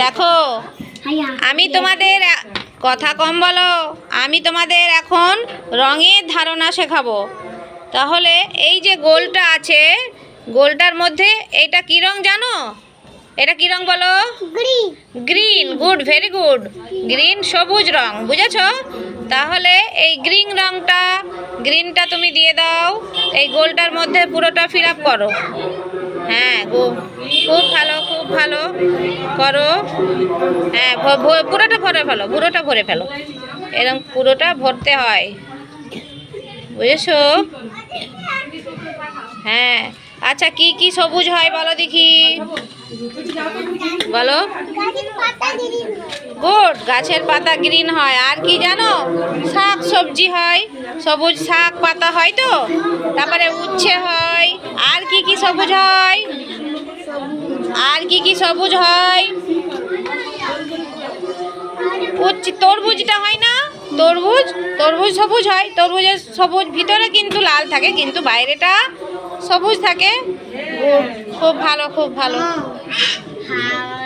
দেখো আমি তোমাদের কথা কম বলো আমি তোমাদের এখন রঙের ধারণা শেখাবো। তাহলে এই যে গোলটা আছে গোলটার মধ্যে এটা কী রং জানো? এটা কী রং বলো? Green good very good green সবুজ রং বুঝেছ? তাহলে এই গ্রিন রংটা গ্রিনটা তুমি দিয়ে দাও এই গোলটার মধ্যে পুরোটা ফিল আপ করো। হ্যাঁ গো- খুব ভালো খুব ভালো। করো। হ্যাঁ পুরোটা ভরে ফেলো, পুরোটা ভরে ফেলো। এরকম পুরোটা ভরতে হয়। বুঝেছ? হ্যাঁ। আচ্ছা কি কি সবুজ হয় বলো দেখি। বলো। গুড, গাছের পাতা গ্রিন হয়। আর কি জানো? শাক সবজি হয়। সবুজ শাক পাতা হয় তো। তারপরে উচ্ছে হয়। আর কি কি সবুজ হয়? আর কি কি সবুজ হয়? তরবুজটা হয় না? তরমুজ তরমুজ সবুজ হয়? তরমুজের সবুজ ভিতরে কিন্তু লাল থাকে, কিন্তু বাইরেটা সবুজ থাকে। খুব ভালো খুব ভালো।